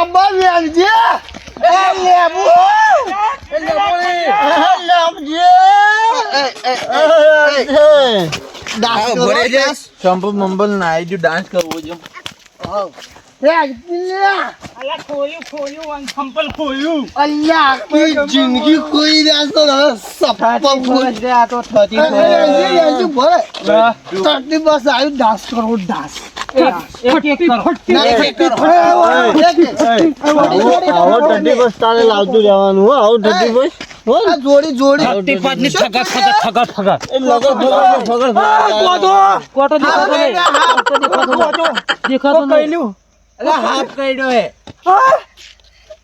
લાંબા. વેણજે એ લેબુ. એ લેબજે શંપુ મંબલ ના આવી ડાન્સ કરવો છે. જિંદગી કોઈ રહ્યા તો હવે સપ્પલ કોઈ આ તો થતી તટની બસ આવ્યું કરો લાવતું જવાનું આવો બસ. જોડી જોડી. ની ઠગા ઠગા ઠગા ઠગા એ લગન ફગન ફગન કોટો દેખાતો નહીં દેખાતો નહીં અલા હાફ કઈડો હે.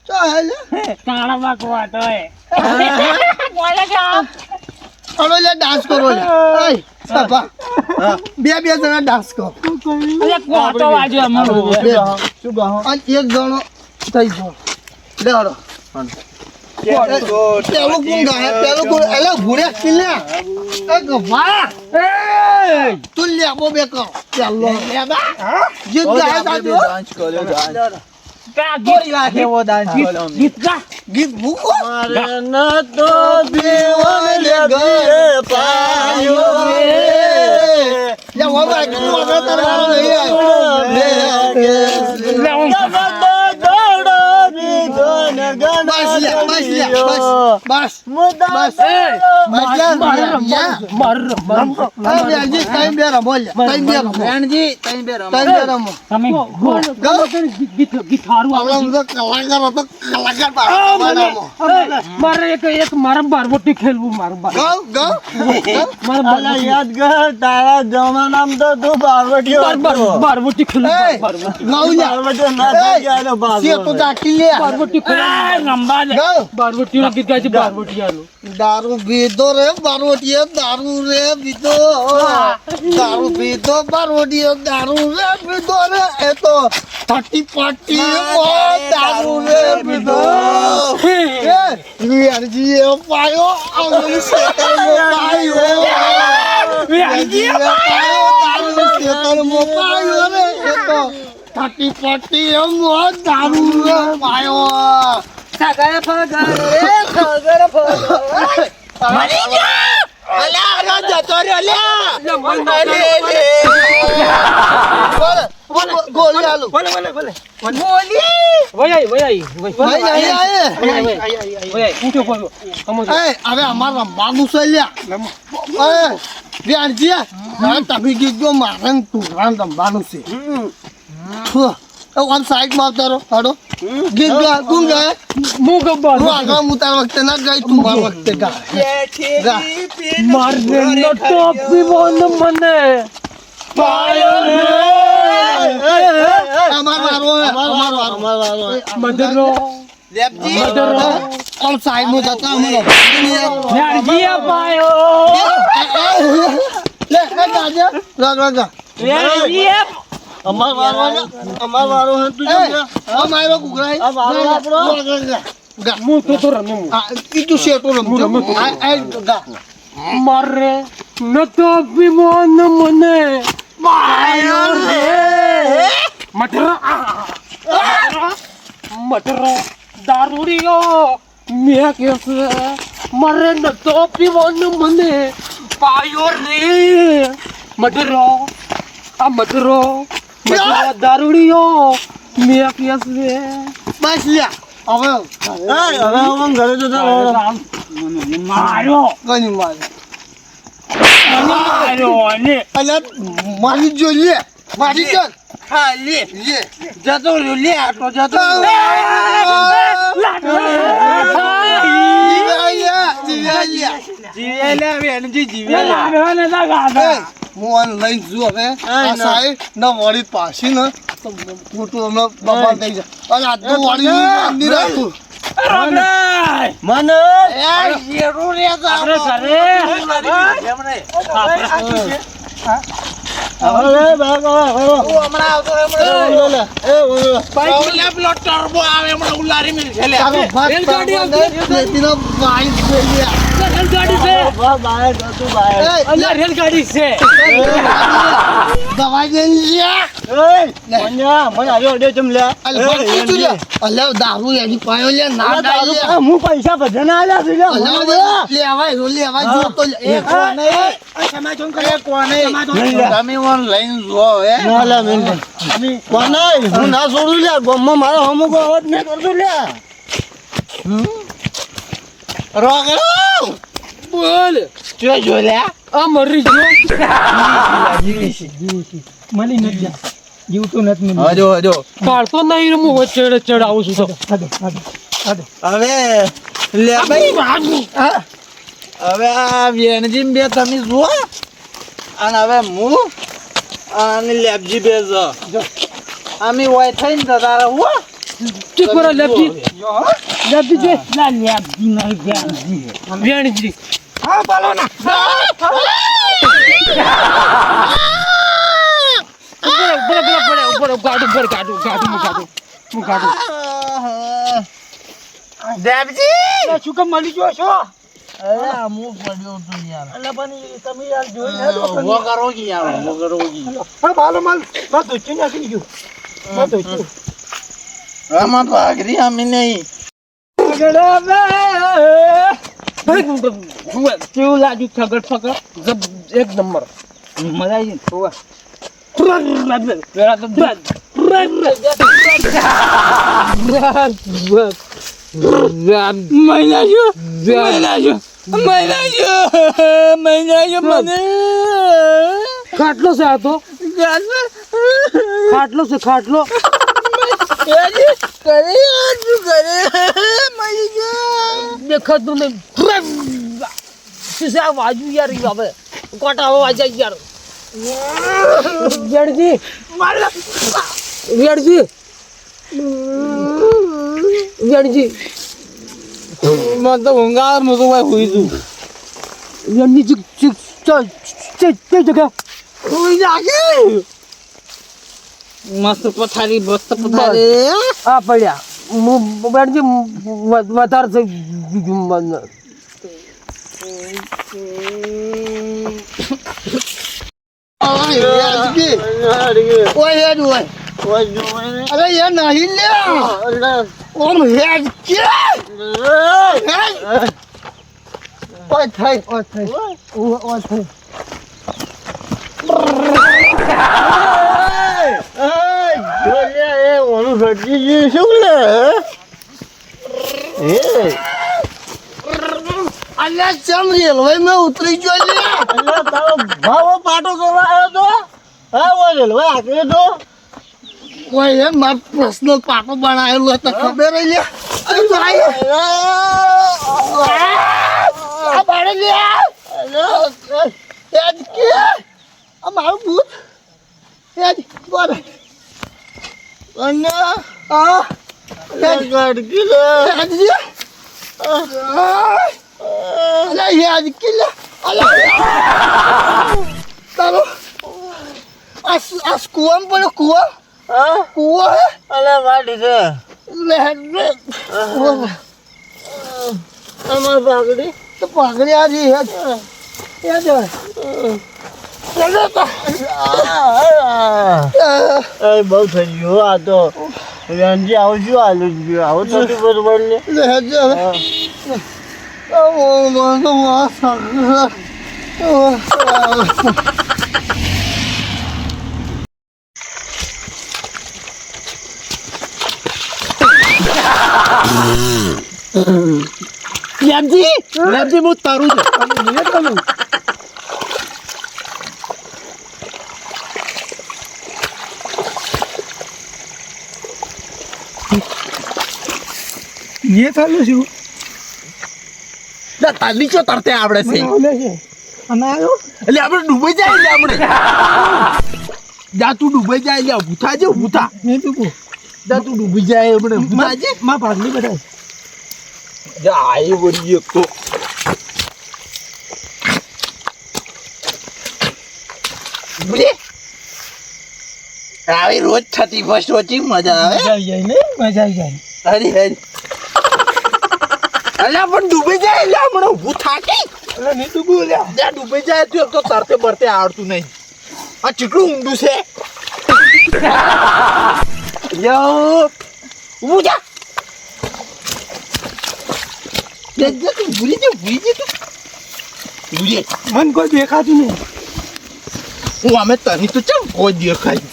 ચાલ કાળા વાકવાટો લે. ડાન્સ કરો લે. બે બે જણા ડાન્સ કરો. અલા કોટો વાજો અમારો બે. અને એક જણો થઈ ગયો. લે પેલું કોણ ગાય? પેલું કોણ? કિલ્લા ગભા તું લેબો બે કરો ગીત ગાય તાજો ડાન્સ કર્યો ડાન્સ એવો ડાન્સ ગીત ભૂકો મારે ન તો જીવન ગયે પાયો લે. લે લે લે બસ બસ બસ બસ લે યા. મર હા, બેનજી, તઈ બે રમો લે. તઈ બે રમો. બેનજી તઈ બે રમો તઈ બે રમો. તમે ગો. ગીત ગીત હારું આપણા બધા કલાકાર હતો, કલાકાર બાળકો રમો. મારે એક એક મારા બારવટી ખેલવું. બારવટી લે. પાર્વતીઓ ના એય, થઈ ગયા તો સે તો પાર્વતી. દાખી લે. બારવટી ખેલવું ગો. બારવટી નું ગીત ગાય છે બારવટી આનું દારૂ પીધો રે બારોટીએ દારૂ રે પીધો. દારૂ પીધો બારોટીએ દારૂ રે પીધો રે. એ તો થર્ટી પાર્ટી દારૂ રે પીધો. એ વિયારજીએ પાયો આંગળી શેતરમાં પાયો. વિયારજીએ પાયો આંગળી શેતરમાં પાયો રે. એ તો થર્ટી પાર્ટી એમ દારૂ રે પાયો. સગર ફગર રે સગર ફગર અલ્યા જતો રહ્યો ગોળી આલુ વયાઈ વયાઈ ભાઈ આયે વયાઈ ઉઠો પડો એ હવે અમાર રમવાનું છે લ્યા એ વ્યાણજી હવે તમે કીધું મારે તું રમવાનું છે થુ. એ આમ સાઈડમાં આવતા હાડો ગીત ગા તું ગાય. હું ગબ્બર હું આગળ હું તારા વખતે ના ગાય તું મારા વખતે ગા. ગા મારને નો ટોપી બોન મને. પાયો અમાર વારો અમાર વારો. અમાર વારો. મદરો મદરો સાઈડ સાઈડમાં જતા અમારો યારજી પાયો. લે એ ગાજે. ગા ગા યાર અમાર વારો ને અમાર વારો હે તું. આ મારો કુકરાઈ આ વારો આપણો. ગા. હું તો તો રમે હું આ ઈ તું શેટો રમજો. હું રમતો. આ આ ગા મારે નો ટોપી બોન મને. પાયો રે. મટરો મટરો દારૂડિયો મેં કેસે મારે ન તો બોન મને. પાયો રે. મટરો આ મટરો દારૂડિયો. મેં રે બસ લ્યા. હવે એ, હવે હું. ઘરે જતો. માર્યો. મારે માર્યો? ને અલ્યા મારી જો લે. મારી જો હા લે. લે. જતો રહ્યો લે આટલો જતો જીવ્યા જીવ્યા જીવ્યા બેનજી જીવ્યા એ, હું આને લઈને જુ હવે આ સાહેબ ન વળી પાછી ને તો ખોટું અમે બબાલ થઈ જાય અને આ તો વળી મંદિર હતું મને હવે દારૂ ના. પા- હું પૈસા બધાને આલ્યા છે. લેવાય લેવાય જો તો કોને કોને ઓન લઈને જો હે. ના લ્યા, મેં નહીં. કોને? હું. ના છોડું લ્યા ગામમાં મારો અમુક અવાજ નહીં કરતો લ્યા રોકડો બોલ. જો જો લે આ. મરી ગયો. મળી નથી જા જીવતું નથી મને. હજો હજો. પાડતો નહીં હું વચ્ચે ચડાવું છું તો. હાડો, હાડો, હાડો. હવે લે ભાઈ. હા. હવે આ વેણજી બે તમે જુઓ. અને હવે હું અને લેબજી બે જો. અમે હોય થઈને જતા રહો ચૂપ કરો લેપજી. લેપજી છે? ના લેપજી નહીં વેણજી વેણજી હા બોલો ના. ઉપર ઉપર ઉપર ઉપર ઉપર ગાડું ઉપર ગાડું ગાડું હું ગાડું હું ગાડું દેવજી! શું કામ મળી ગયો છો? અરે અમુક પડ્યો તું યાર. અલા પણ તમે યાર જોઈ હેડો પણ. ઊભો કરો કે યાર ઊભો કરો કે હા ભાલો માલમાં ધોચી નાખી ગયું માં ધોચી આમાં ભાગરી અમે નહીં કેવું લાગ્યું ઠગર ઠગર? જબ એક નંબર. મજા આવી પેલા તો મહિના જો મહિના જો મહિના જો મહિના જો મને. ખાટલો છે આ તો. ખાટલો છે ખાટલો. દેખાતું નહીં. શીશા વાજુ યાર હવે? કોટા વાજાય યાર વેણજી વેણજી વેણજી મને તો ઊંઘારમાં તો ભાઈ હોઈ તું વેણજી ચીક ચીક ચલ ચે ચે જગા હુઈ જાગે મસ્ત પથારી મસ્ત પથારી. આ પડ્યા. હું વેણજી વધારે થઈ ગયું મને. ઓય ઓય અરે યાર નહીં લ્યા. ઓમ હેડ કે? ઓય થઈ ઓય થઈ. ઓય ઓય થઈ. રેલવે ઉતરી ગયો પાટો કરવા આવ્યો તો? હા ભાઈ આકરે તો કોઈ એ માર પર્સનલ પાટો બનાવેલો હતો ખબર આ મારું ભૂત. અને આ ગડકી લે. અલા હેડ કે અલા તારો આ આ પડ્યો કુવા? કુવો હે? અલે વાડી છે લે લે. અમાર પાકડી તો પાઘડી આ રી હેડ હેડ ચાલો તો. એ બહુ થઈ ગયું. આ તો રણજી આવશું આલુ જ ગયું. આવું તો તું બરોબર હવે ઓ મને વાસ. લેબજી લેબજી હું તારું છે એ ચાલુ છું લે તાલી ચો તરતે આવડે છે? અને એટલે આપણે ડૂબાઈ જાય એટલે આપણે. જા તું ડૂબાઈ જાય એટલે ભૂથા છે ભૂથા જા તું ડૂબી જાય આપણે ભૂથા છે માં પાકડી બતાય જા આઈ વળી તો આવી રોજ થતી ફર્સ્ટ વોચિંગ મજા આવે મજા આવી જાય ને મજા આવી જાય હરી હરી અલ્યા પણ ડૂબી જાય એટલે હમણાં ઊભું થાકી એટલે નહીં ડૂબું લ્યા ત્યાં ડૂબી જાય તો તો તરતે બરતે આવડતું નહીં આ કેટલું ઊંડું છે ઊભું જા જા, જા, તું ભૂલી જા ભૂલી જા તું ભૂલી જા. મને કોઈ દેખાતું નહીં હું અમે તને તો ચમ કોઈ દેખાય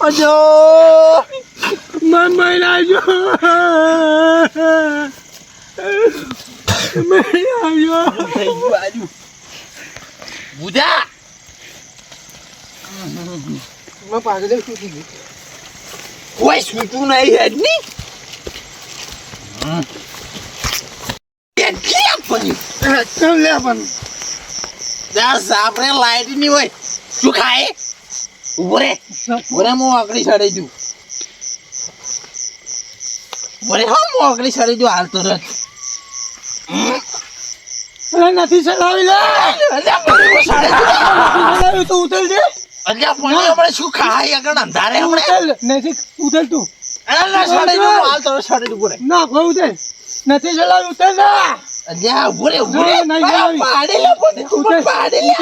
અજો મન મહિના આવ્યો થઈ ગયું આજુ બુધા મેં પાછળ શું કીધું કોઈ સૂતું નહીં હેડની કેટલી આપવાની ચાલ લે પણ ત્યાં સાપરે લાઈટની હોય શું ખાય ઊભો રે ઊભો રે હું આકડી ચડી જુ ઊભો રે હા હું આકડી ચડી જુ હાલ તો અરે નથી ચલાવી લે તો ઉતર દે અલ્યા પણ આપણે શું ખાય? આગળ અંધારે હમણાં નથી ઉતર તું. અલ્યા ચડી જુ હાલ તો ચડી જુ ઊભો ના કોઈ ઉતર. નથી ચલાવી ઉતર અલ્યા બોલે રે નહીં અલ્યા, લે ઉતર પાડી લે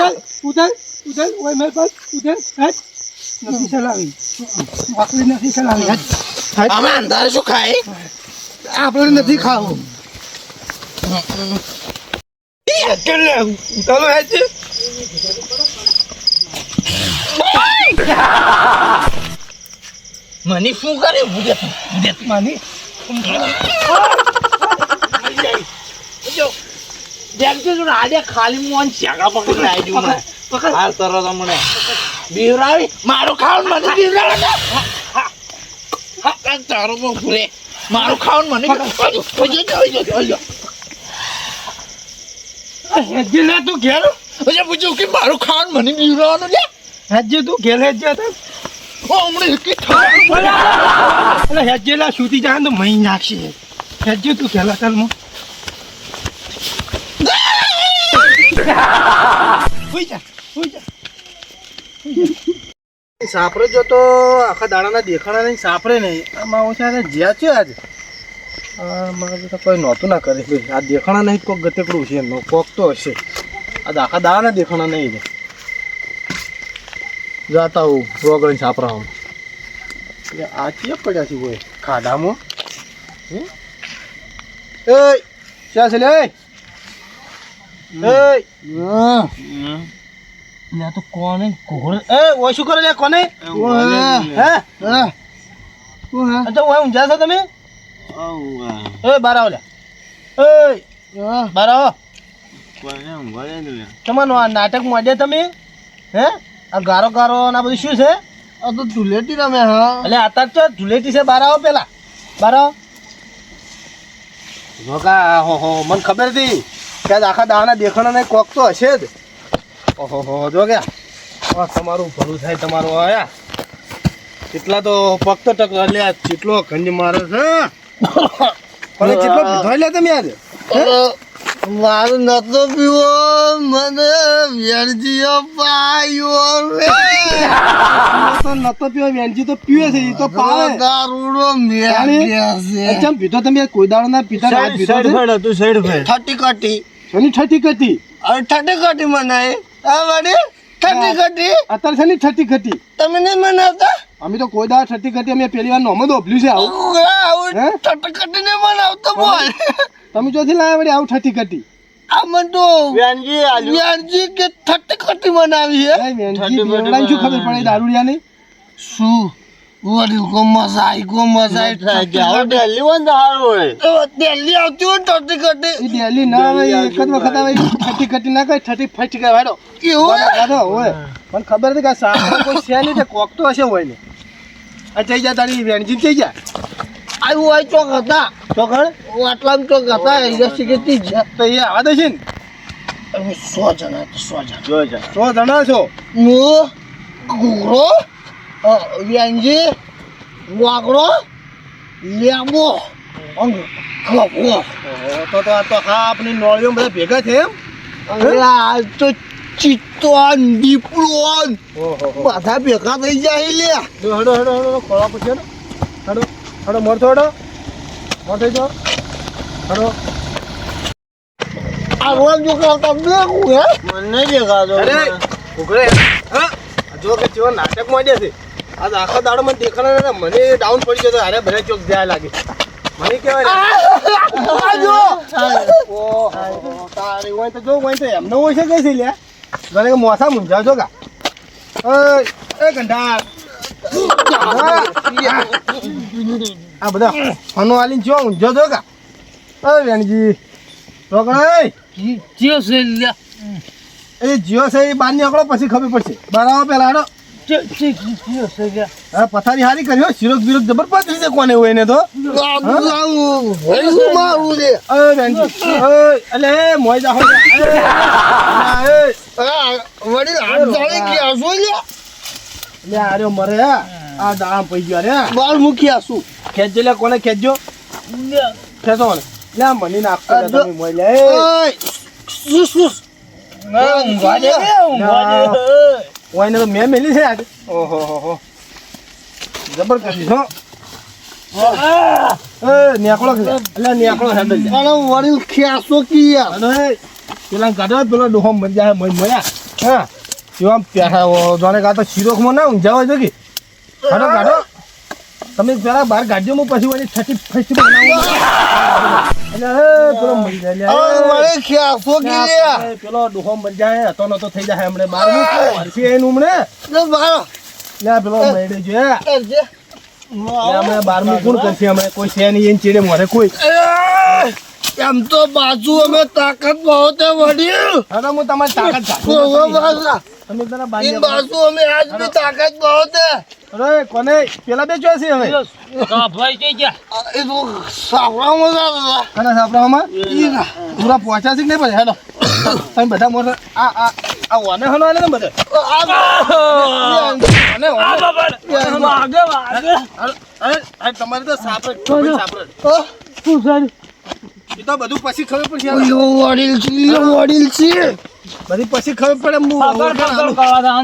ઉતર ઉતર ઓય મેં બસ ઉતર. હેટ નથી ચલાવી. નથી ચલાવી. હેટ અમે અંધારે શું ખાય? આપણે નથી ખાવું. ચાલો હેડ મને શું કરે? ભૂલે ભૂલે માની. આજે ખાલી મોન શાકા પકડી આવી જુ મને. હાલ તરો તમને બીવરાવી મારું ખાવાનું મને બીવરાવે હા. તારો બહુ ભૂલે. મારું ખાવાનું મને હેજી લે તું ઘેર? પૂછ્યું કે મારું ખાવાનું મને બીવરાવાનું લે હેજી તું હેજી હતા ઓ હમણે એટલી થાય એટલે હેજે લા સુતી જાય તો મહી નાખશે. હેજે તું ઘેલા ચાલ મો. હોઈ જા હોઈ જા. સાપરે જો તો આખા દાડાના દેખાણા નહીં સાપરે નહીં. આમાં ઓછા જ્યાં છે આજ? મારે તો કોઈ નહોતું ના કરે. ભાઈ આ દેખાણા નહીં કોક ગતેકડું છે એમનો કોક તો હશે. આ આખા દાડાના દેખાણા નહીં જાતા હું રોગણ સાપરા હું. આ ચિયા પડ્યા છે કોઈ ખાડામાં? હે? એ ક્યાં છે લે? એ લે તો કોને? કોણ એ ઓય શું કરે લે કોને? હે? અચ્છા ઓય ઊંઝા છો તમે? એ બાર આવો લે. એ બાર આવો. તમારું આ નાટક મોડ્યા તમે? હે? આ ગારો ગારો ના બધું શું છે? આ તો ધુલેટી રમે હા. એટલે અત્યારે તો ધુલેટી છે બાર આવો પેલા. બાર આવો. જોકા હો હો મને ખબર હતી કે આખા દાણા દેખાણા નહીં કોક તો હશે જ. ઓહો હો જો કે. તમારું ભલું થાય તમારું આયા કેટલા તો પગ તો ટક એટલે કેટલો ખંડ મારે છે પણ કેટલો પીધો લે તમે આજે. મારું નતો પીવો મને વેરજીઓ પાયો રે. તો નતો પીવો વેનજી તો પીવે છે તો પાવે. દારૂડો જાણે? મેં ચમ પીતો તમે કોઈ દાડો ના પીતા રાત સાઈડ છે? ઠટી કટી શેની ઠટી કટી અરે ઠટી કટી મનાય આ વાડી ઠટી કટી અત્યારે શેની ઠટી કટી તમે નહીં મનાવતા? અમે તો કોઈ દાડો ઠટી કટી અમે પહેલી વાર નોમ જ છે આવું. આવું? થટી કટી નહીં મનાવતો બોલ. તમે જોથી લાવ્યા વળી આવું ઠઠી કટી આ મને તો વ્યાનજી કે થટી કટી મનાવી હે? નહીં, વેનજી બેવડાને શું ખબર પડે દારૂડિયા નહીં શું વડી કો મજા આવી કો મજા આવી તો દિલ્હી આવતી હોય થટી કટી દિલ્હી ના આવે એક જ વખત આવે ઠઠી કટી ના કઈ ઠઠી ફટી વાડો? હોય? મને ખબર નથી કે કોઈ છે નહીં કોક તો હશે હોય ને. આ જઈ જા તારી વેણજી જઈ જા આવ્યું હોય ચોક હતા. ચોકણ આટલામાં ચોક હતા જ. તો એ આવા દે છે ને. સો જણા સો જણા. સો જણા. છો? હું ઘૂઘરો વ્યાંજી વાગડો લેબો ગભો તો તો આ તો હા આપણી નોળીઓ બધા ભેગા છે એમ? આ તો ચિત્તોન દીપડોન. બધા ભેગા થઈ જાય લે હડો હડો હડો હડો ખોળા પછી હડો હડો. હડો મળતો હડો મોર થઈ હડો આ રોજ જો કરતા દેખું હે? મને દેખાતો. અરે ઉઘરે હા? જો કે ચેવો નાટક માંડ્યા છે. આજ આખો દાડો મને દેખાણા ને મને ડાઉન પડી ગયો તો અરે ભરે ચોક જાય લાગે. મને કહેવાય આ જો! ઓહો તારી હોય તો જો હોય તો એમને હોય છે કે છે લે મને કે મોસા મુંજા છો કા? ઓય એ ગંડા આ બધા ફનો આલીને જો ઊંઝો જો કા ઓય વેણજી રોકણ જીઓ છે લ્યા એ જીઓ છે એ બહાર નીકળો પછી ખબર પડશે બહાર આવો પેલા આડો પથારી હારી કર્યો શિરોક બિરોક જબરદસ્ત રીતે કોને હોય ને તો બાબુ આવું ભાઈ શું મારું છે ઓય વેણજી ઓય અલે મોય જાહો વડીલ હાથ જાળી લે મરે આ દામ પઈ ગયો રે. બાર મુખી આસુ ખેંચજો લે કોને ખેંચજો? ખેંચો મને. લે મની નાખતો તમે મોય લે. સુસ શું શું ઊંઘવા દે ઊંઘવા દે. ઓય તો મેં મેલી છે આજે. ઓહો હો હો. જબર કરી છો એ નેકળો કે એટલે નેકળો હેડલ લે અને વડીલ ખ્યાસો કિયા પેલા ગાડો પેલો ડોહો મરી મળ્યા હા. કેવા પેઠા જોને કાં તો શિરોખમાં ના ઊંઝાવા જો કે ગાડો ગાડો તમે પેલા બહાર ગાડીઓ માં પછી વાળી છઠ્ઠી ફસ્ટ બનાવો પેલો ડોહો મરી જાય હતો નતો થઈ જાય હમણે બાર લે પેલો મરી બારમું કોણ કરશે હમણે? કોઈ છે નહીં એને ચીડે મોરે કોઈ. એમ તો બાજુ અમે તાકાત બહુ તે વડીલ. હવે હું તમારી તાકાત અમે આજ બી તાકાત બહોત હે કોને? પેલા બેચો છે સાવરામાં સાવરામાં ઈ છે કે નહીં પછી હેલો. તમે બધા મોર આ આ આ અને તમારે તો સાપરે સાપરે ખબર પડશે લો વડીલ છે લો વડીલ છે. બધી પછી ખબર પડે મુ ખબર ખબર કરવા દા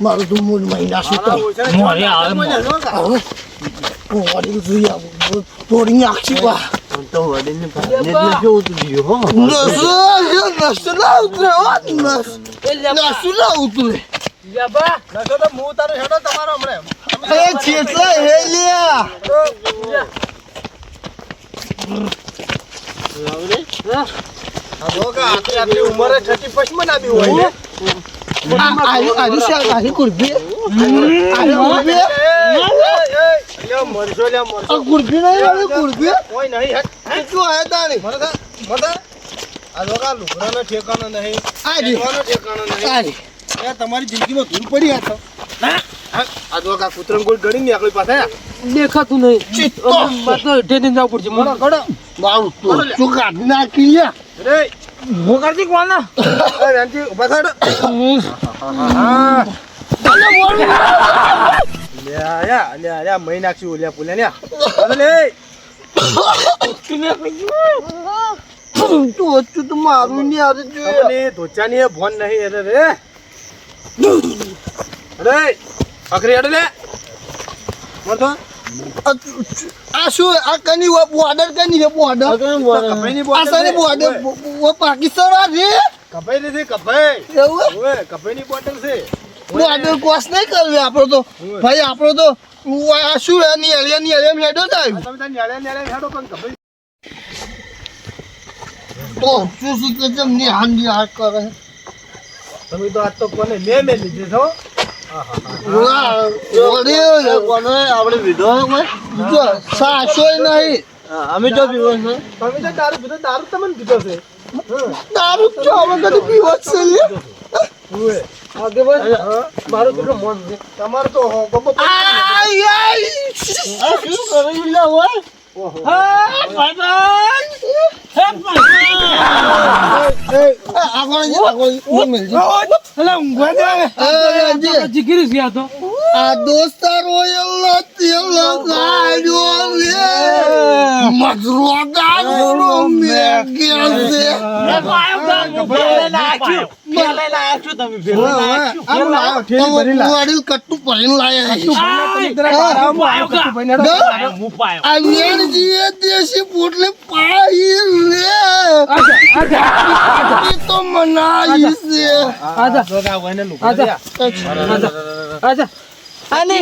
મારું તું મૂળ મહિના શું Boring tu ya, boring aksi pa. Tonton ada ni pa, ni ni jauh tu dia. Nasi, nasi lah tu, nasi, nasi lah tu. Ya ba, nasi tu muat ada, ada tamara mre. Eh, cinta helia. આપણી ઉંમર થતી પછી આવી હોય આવી આવી કુર્બી આવી કુર્બી લ્યો મરજો લ્યો મરજો. આ નહીં આવે કોઈ નહીં હે? કેટલું આયા તાણી મરતા મરતા આ લોકા નહીં. આ જીવાનો ઠેકાણો નહીં. સારી એ તમારી જિંદગીમાં ધૂળ પડી આ આ તો કા કૂતરમ ગોળ ગણી ને દેખાતું નહીં. ચિત્તો મતલબ ઢેને જાવ પડશે. મને ગડો ચુકા ના કિલ્યા રે અરે રાંચી ઊભા થા હા હા મહી નાખશું ઓલ્યા પુલે ને તું તો મારું નહીં આવે ધોચા ની ફોન નહીં અરે રે અરે અખરી અડે લે તો. આ શું આ કની બોર્ડર કની રે બોર્ડર? કપાઈ ની બોર્ડર? પાકિસ્તાન આ રે કપાઈ રે કપાઈ. એવું? કપાઈ ની બોટલ છે. બોર્ડર કોસ નહીં કરવી આપણો તો ભાઈ આપણો તો આ શું હે ની હલિયા ની હલિયા હેડો થાય તો શું શું કે છે ની હાંડી હાથ કરે. તમે તો આજ તો કોને મે મે લીધી છો વડીલ આપણે વિધવા કોઈ? જો સાસોય નહીં. અમે તો પીવો છો. તમે તો દારૂ પીધો દારૂ તમને પીધો છે. દારૂ જો અમે કદી પીવો છે મારું કેટલું મન છે તમારું તો હો બબો આય આય આ શું કરી લે હોય આગળ આગળ મેલજી અલા ઊંઘવા દે એ, જી. જીગીરી છે આ તો આ દોસ્તારો એલા તેલા ગાડ્યો રે મજરો દેશી પોટલે પાઈ રે તો મનાઈ છે. આજા. આજા. અને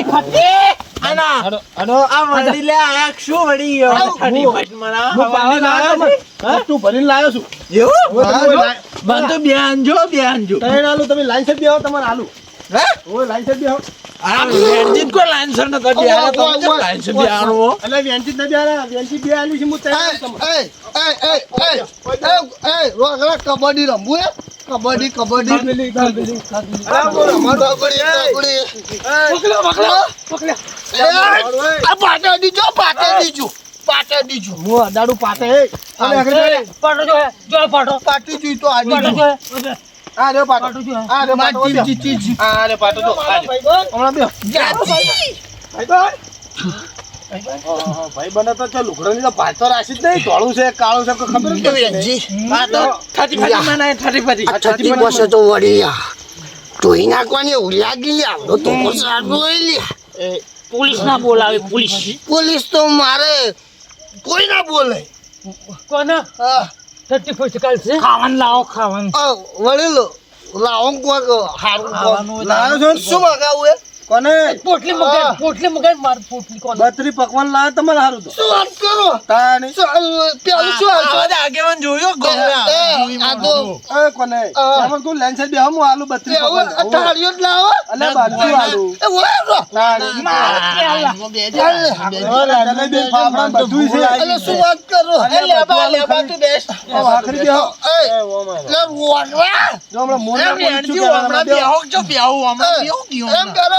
આના આ વડી લે આ શું વડી આવ, હું- ફટ મરા હું? પાવર લાયો ભરીને લાયો છું. એવું? બંધ તો બેન જો બેન જો. ત્રણ આલુ તમે લાઈન સાઈડ બેહો તમારે આલુ. હે? ઓ લાઈન સાઈડ બેહો. કબડ્ડી રમવું કબડ્ડી કબડ્ડી. પાટે દીજો પાટે દીજો પાટે દીજો. હું અડાડું પાટે. પાટો જો હે, જો હે. પાટો પાટી જોઈ તો આ પાટો દીજો જો હે. આ રહ્યો પાટો. પાટો. આ રહ્યો પાટો. ચીચી ચીચી. આ રહ્યો પાટો. તો આ. હમણાં બેહો. ભાઈ ભાઈ બને તો ચાલ લુગડાની તો પાછો રાશી જ નહીં. ધોળું છે કાળું છે ખબર જ નહીં વેણજી, આ તો ઠાટી ફાટી મનાય ઠાટી ફાટી આ છઠ્ઠી પાસે તો વળી આ નાખવાની લાગી લે આવડો તો સારું લે પોલીસ ના બોલાવે પોલીસ. પોલીસ તો મારે કોઈ ના બોલે. કોના? હા. થર્ટી ફર્સ્ટ કાલ છે? ખાવાનું લાવો ખાવાનું. આ વડીલ લાવો કોક હારું. લાવ્યો છો? શું મગાવું એ? કોને પોટલી મગાઈ પોટલી મગાઈ માર પોટલી કોને બત્રી પકવાન લાવે તમારે હારું તો શું વાત કરો તાણી. પેલું શું આ? તો જ આગેવાન જોયો ગમે એ, એ, આ તો એ કોને એમાં તું લેન્સ બે હમ આલુ બત્રી પકવાન. તાળીઓ જ લાવો અલે બાજુ આલુ એ વળે રો. તાણી. ચાલે. બે ફાફડા બધું છે એટલે શું વાત કરો અલે, લેબા, લેબા, તું ઓ, આખરી બેહો. એ, એ, ઓ, મારા. એટલે રોકડા. જો હમણાં શું કહેવાના હમણાં બેહો. બેહો જો બેહો હમણાં એ, બેહો ગયો એમ કરો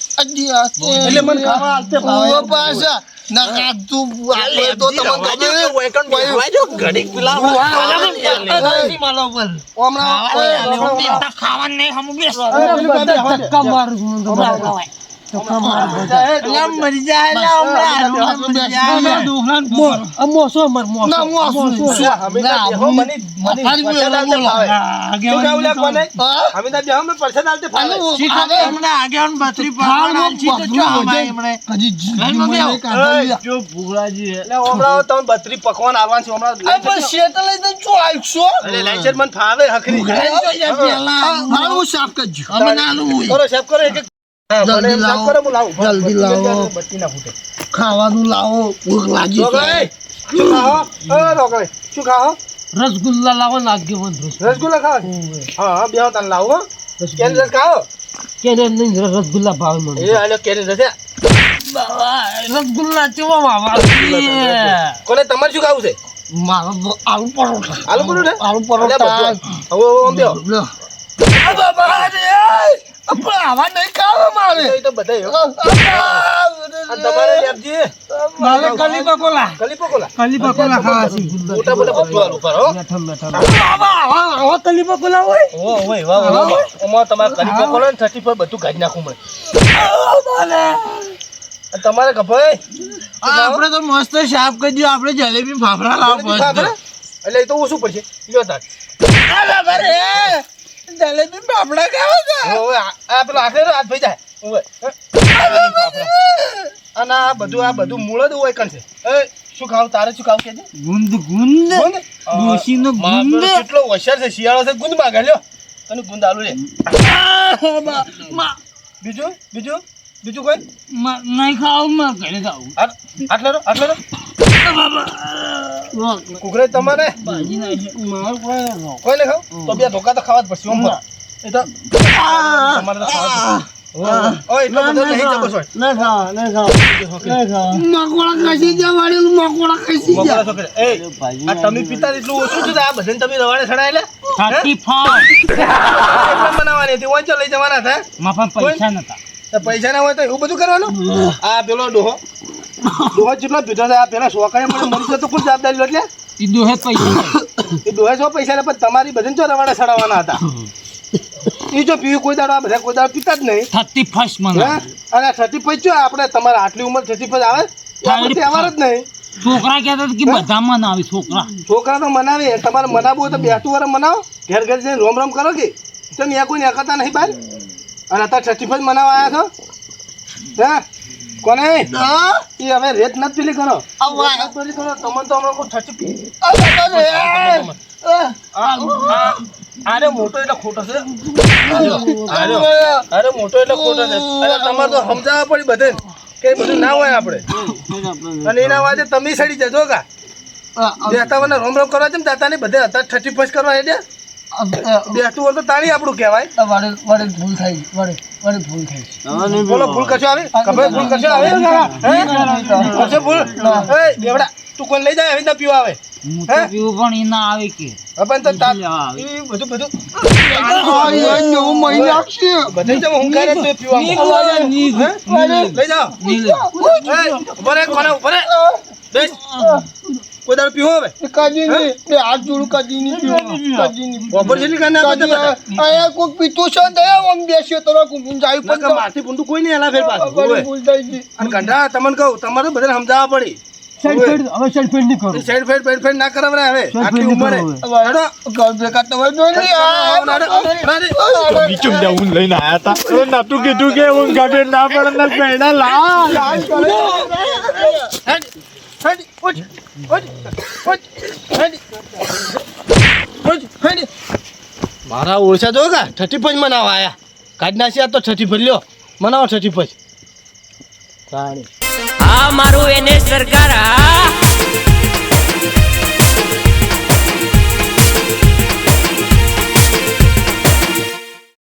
એટલે હમણાં તમે બત્રી પકવાન આલવાનું છે, હમણાં આ લાઈન પણ સાઈડ શેઠ લઈને શું આવશો? અલે, લાઈન સાઈડ મને ફાવે હખરી. આ મારું સાફ કરજો. અમે પકવાન આવવાનું છે સાફ કરો, એક એક. હા, જલ્દી મને એમ સાફ. કરો, હું લાવો જલ્દી લાવો. બત્તી ના ફૂટે. ખાવાનું લાવો ભૂખ લાગી શું ખાઓ? શું ખાઓ? રસગુલ્લા લાવો ને આગેવાન રસગુલ્લા ખાઓ? હા, બે તને લાવો કેન રસ ખાઓ? કેને નહીં રસગુલ્લા ભાવ મને એ, આલ્યો, કેરી રસ, રસગુલ્લા ચેવો માવા કોને તમારે શું ખાવું છે મારો આલુ પરોઠા આલુ પરોઠા? આલુ પરોઠા બધું. હવે, હવે, આમ બધું કાઢી નાખવું મળે તમારે કપાય આપણે તો મસ્ત સાફ કરી દઉં આપણે જલેબી ફાફડા લાવ એટલે એ તો ઓછું પડશે લ્યો તાર જલેબી ફાફડા ખાવા છે. ઓય, આ આ પેલો હાથે હાથ ભાઈ જાય. ઓય, અને આ બધું આ બધું મૂળ જ હોય કણ છે. એ શું ખાવ? તારે શું ખાવ કે છે? ગુંદ ગુંદ? ડોશીનો માં ગુંદ કેટલો હોશિયાર છે શિયાળો છે ગુંદ માગે લ્યો. તને ગુંદ આલુ લે. બીજું? બીજું? બીજું કોઈ? નહીં ખાવું માં ઘરે ખાવું આટલે રો આટલે રો કુકરે તમારે કોઈ ન ને ખાવ? તો બે ધોકા તો ખાવા જ પડશે ઓમ એ તો તમારે તો ખાવા તમે પિતા એટલું ઓછું છે આ તમે રવાડે સડાયેલા? બનાવવાની હતી. ઓય લઈ જવાના હતા પૈસા નતા. પૈસા ના હોય તો એવું બધું કરવાનું? આ પેલો ડોહો. ડોહો જેટલો પીધો છે આ પેલા સોકાએ મને મરી જતો તો કોણ જવાબદારી લો એટલે. એ ડોહે પૈસા એ ડોહે છો પૈસા ને પણ તમારી બધાને જો રવાડે સડાવવાના હતા? એ જો પીવું કોઈ દાડો આ બધા કોઈ દાડો પીતા જ નહીં. થર્ટી ફર્સ્ટ મને. હા? અને થર્ટી ફર્સ્ટ જો આપણે તમારે આટલી ઉંમર થર્ટી ફર્સ્ટ આવે? તહેવાર જ નહીં. છોકરા કહેતા કે બધા મનાવે છોકરા. છોકરા તો મનાવે તમારે મનાવવું હોય તો બેસતું વાર મનાવો. ઘેર ઘેર જઈને રોમ રોમ કરો કે. તમે ત્યાં કોઈ નીકળતા નહીં બહાર અને અત્યારે થર્ટી પાંચ મનાવવા આવ્યા છો? હા? કોને? હા? એ હવે રેત નથી પેલી કરો. પેલી કરો. તમને તો હમણાં. આ. અરે મોટો એટલે ખોટો છે. અરે અરે મોટો એટલે ખોટો છે. અરે તમારે તો સમજાવવા પડી બધે કે બધું ના હોય આપણે. અને એના વાજે તમે સડી જજો કા બેસતા મને રોમ રોમ કરવા છે દાતા ને બધે હતા થર્ટી ફર્સ્ટ કરવા હેડે બેસતું હોય તો તાળી આપણું કહેવાય. વડે વાળે ભૂલ થાય વડે વડે ભૂલ થાય. બોલો ભૂલ કશો આવે? ખબર ભૂલ કશો આવે? કશો ભૂલ? એ બેવડા તું કોઈ લઈ જાય હવે પીવા આવે. હું પીવું પણ એ ના આવે કે. હવે તો તા- લેવા બધું? લઈ જાઓ. કોને બેસ. કોઈ દાડો પીવો હવે? એ કાજીની, બે હાથ જોડું કાજીની પીવું. કાજીની. બપોર જેટલી કાંઈ ના કાજી, કરતા આ- આ યાર કોક પીતો છે ને તો આમ બેસ્યો તો. હું જાય પણ માથી પુંડું કોઈ નહીં એલા ફેર પાછું અને કંઠા તમને કહું તમારે બધાને સમજાવવા પડી. નહીં નહીં. લઈને આયા હતા નતું કીધું કે હું કાઢે ના પડે ને પેડા લા મારા ઓળશા જો કા છઠ્ઠી પંચ મનાવા આયા. કાઢ નાસી તો છઠ્ઠી પંચ લ્યો. મનાવો છઠ્ઠી પંચ આ મારું એને સરકાર